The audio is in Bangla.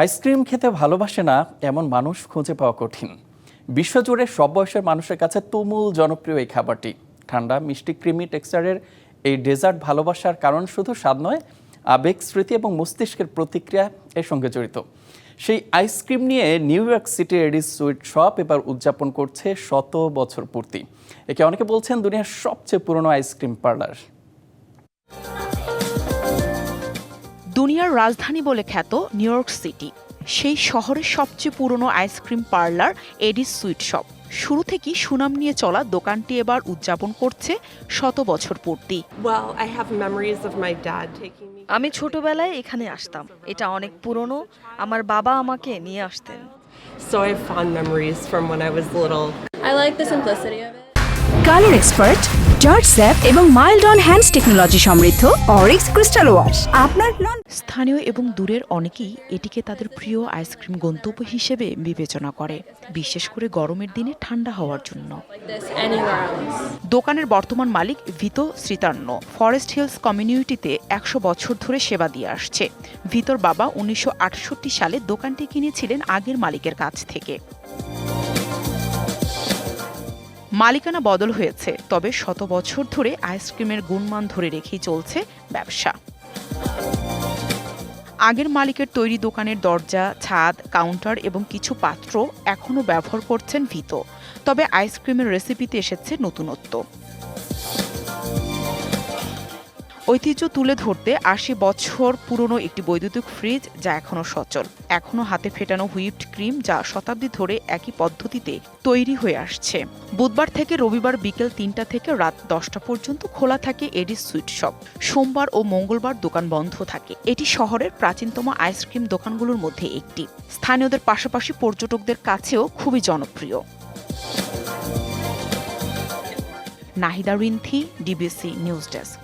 আইসক্রিম খেতে ভালোবাসে না এমন মানুষ খুঁজে পাওয়া কঠিন। বিশ্বজুড়ে সব বয়সের মানুষের কাছে তুমুল জনপ্রিয় এই খাবারটি। ঠান্ডা, মিষ্টি, ক্রিমি টেক্সচারের এই ডেজার্ট ভালোবাসার কারণ শুধু স্বাদ নয়, আবেগ, স্মৃতি এবং মস্তিষ্কের প্রতিক্রিয়া এর সঙ্গে জড়িত। সেই আইসক্রিম নিয়ে New York City Eddie's sweet shop এবার উদযাপন করছে শত বছর পূর্তি। একে অনেকে বলছেন দুনিয়ার সবচেয়ে পুরনো আইসক্রিম পার্লার। দুনিয়ার রাজধানী বলে খ্যাত নিউ ইয়র্ক সিটি। সেই শহরের সবচেয়ে পুরনো ice cream parlour Eddie's sweet shop শুরু থেকেই সুনাম নিয়ে চলা দোকানটি এবার উদযাপন করছে শত বছর পূর্তি। আমি ছোটবেলায় এখানে আসতাম। এটা অনেক পুরনো। আমার বাবা আমাকে নিয়ে আসতেন। So I have fond memories from when I was little. I like the simplicity of it. Colour expert George sap এবং মাইল্ড অন হ্যান্ডস টেকনোলজি সমৃদ্ধ অরিক্স ক্রিস্টাল ওয়াশ আপনার স্থানীয় এবং দূরের অনেকেই এটিকে তাদের প্রিয় আইসক্রিম গন্তব্য হিসেবে বিবেচনা করে, বিশেষ করে গরমের দিনে ঠান্ডা হওয়ার জন্য. দোকানের বর্তমান মালিক ভিত শ্রীতান্ন ফরেস্ট হিলস কমিউনিটিতে একশো বছর ধরে সেবা দিয়ে আসছে। ভিতর বাবা উনিশশো আটষট্টি সালে দোকানটি কিনেছিলেন আগের মালিকের কাছ থেকে। মালিকানা বদল হয়েছে, তবে শত বছর ধরে আইসক্রিমের গুণমান ধরে রেখেই চলছে ব্যবসা। আগের মালিকের তৈরি দোকানের দরজা, ছাদ, কাউন্টার এবং কিছু পাত্র এখনও ব্যবহার করছেন ভিত। তবে আইসক্রিমের রেসিপিতে এসেছে নতুনত্ব। ঐতিহ্য তুলে ধরতে আশি বছর পুরনো একটি বৈদ্যুতিক ফ্রিজ যা এখনও সচল। এখনও হাতে ফেটানো হুইপড ক্রিম যা শতাব্দী ধরে একই পদ্ধতিতে তৈরি হয়ে আসছে। বুধবার থেকে রবিবার বিকেল তিনটা থেকে রাত দশটা পর্যন্ত খোলা থাকে এডিস সুইট শপ। সোমবার ও মঙ্গলবার দোকান বন্ধ থাকে। এটি শহরের প্রাচীনতম আইসক্রিম দোকানগুলোর মধ্যে একটি। স্থানীয়দের পাশাপাশি পর্যটকদের কাছেও খুবই জনপ্রিয়। Nahida Rinthi, DBC news desk.